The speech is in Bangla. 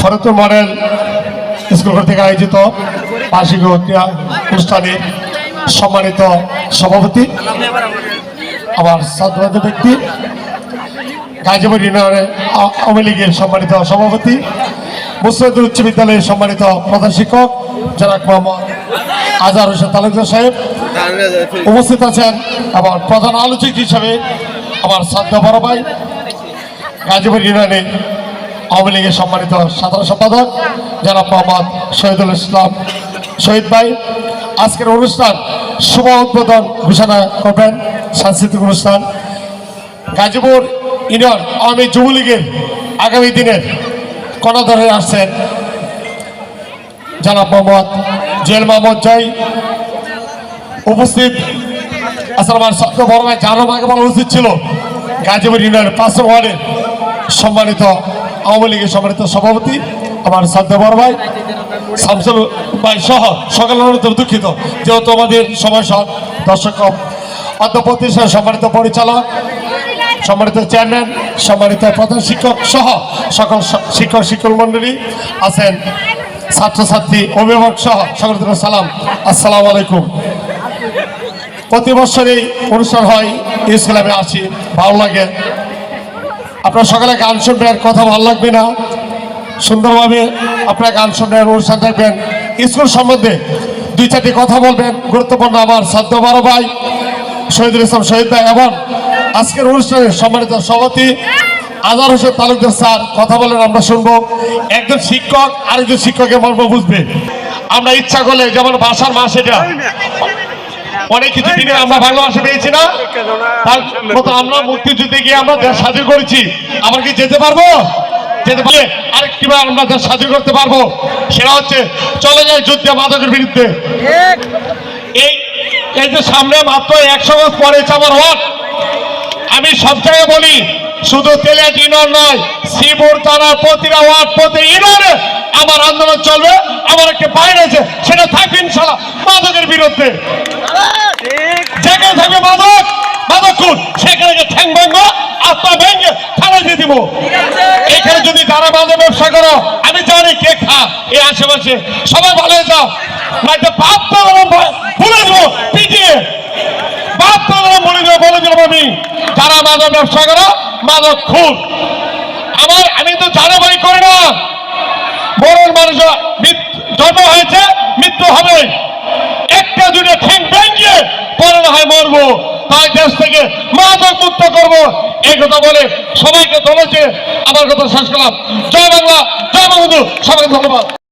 শরৎ মডেল স্কুল থেকে আয়োজিত বার্ষিক অনুষ্ঠানে সম্মানিত সভাপতি, আমার শ্রদ্ধাবাদ ব্যক্তি, গাজীপুর ইউনিয়নের আওয়ামী লীগের সম্মানিত সভাপতি মুসলিদ উচ্চ বিদ্যালয়ের সম্মানিত প্রধান শিক্ষক জনাক মোহাম্মদ আজহার হোসেন তালুকদার সাহেব। উপস্থিত আছেন আমার প্রধান আলোচক হিসাবে আমার শ্রদ্ধা বড় ভাই, গাজীপুর ইউনিয়নে আওয়ামী লীগের সম্মানিত সাধারণ সম্পাদক, জনাব মোহাম্মদ শহীদুল ইসলাম শহীদ ভাই। আজকের অনুষ্ঠান শুভ উদ্বোধন ঘোষণা করবেন সাংস্কৃতিক অনুষ্ঠান। গাজীপুর ইউনিয়ন আওয়ামী যুবলীগের আগামী দিনের কণাধরে আসছেন জনাব মোহাম্মদ জেল মোহাম্মদ জয়। উপস্থিত আসলে আমার সত্য বড় ভাই জানো আগে বলা উচিত ছিল গাজীপুর ইউনিয়নের পাঁচ ওয়ার্ডের সম্মানিত আওয়ামী লীগের সম্মানিত সভাপতি, আমার বড় ভাই, শামসুল ভাই সহ সকাল দুঃখিত, যেহেতু আমাদের সময় দর্শক। অধ্যপতি সম্মানিত পরিচালক, সম্মানিত চেয়ারম্যান, সম্মানিত প্রধান শিক্ষক সহ সকল শিক্ষক শিক্ষক মন্ডলী আছেন, ছাত্রছাত্রী, অভিভাবক সহ সকলকে সালাম, আসসালামু আলাইকুম প্রতি বছরই অনুষ্ঠান হয় স্কুলে আমি আসি, ভালো লাগে আপনারা সকালে গান শুনবেন, কথা ভালো লাগবে না। সুন্দরভাবে আপনারা গান শুনবেন, অনুষ্ঠান থাকবেন স্কুল সম্বন্ধে দুই চারটি কথা বলবেন, গুরুত্বপূর্ণ আমার সাধ্য বড় ভাই শহীদুল ইসলাম শহীদ ভাই এবং আজকের অনুষ্ঠানের সম্মানিত সভাপতি আজার হোসেন তালুকদার স্যার, কথা বলেন, আমরা শুনব। একজন শিক্ষক, আরেকজন শিক্ষকের মর্ম বুঝবে। আমরা ইচ্ছা করলে যেমন ভাষার মাস এটা অনেক কিছু দিনে আমরা ভালোবাসা পেয়েছি না? তার মতো আমরা মুক্তিযুদ্ধে গিয়ে আমরা দেশ স্বাধীন করেছি। আবার কি যেতে পারব? যেতে পারে আরেক কীভাবে আমরা দেশ স্বাধীন করতে পারব। সেটা হচ্ছে চলে যায় যুদ্ধে মাদকের বিরুদ্ধে। এই এই যে সামনে মাত্র একশো বছর পরে আমার আমি সব জায়গায় বলি শুধু তেলিয়া ইউনিয়ন নয়, শ্রীপুর থানার প্রতিটা ওয়ার্ড প্রতি ইউনিয়নে আমার আন্দোলন চলবে, আমার একটা বাইরে আছে, সেটা থাকবে ইনশাল্লাহ মাদকের বিরুদ্ধে। যেখানে থাকবে মাদক ঠ্যাং থানা দিয়ে এখানে যদি আমি জানি কে খা, এই আশেপাশে। সবাই ভালো হয়ে যাও নয়তো বাপ তো ভুলে দেবো পিটিয়ে বাপ তো বলে দেবো বলে দিলাম আমি যারা মাদক ব্যবসা করো, মাদক খুন। আমার, আমি তো জানা বাড়ি করি না। বড় মানুষ জন্ম হয়েছে, মৃত্যু হবে। একটা, দুটো ঠ্যাং ভেঙে পরে না হয় মরবো। তাই দেশ থেকে মাদক মুক্ত করব। এই কথা বলে সবাইকে ধরেছে আমার কথা শেষ করলাম। জয় বাংলা, জয় বন্ধু সবাইকে ধন্যবাদ।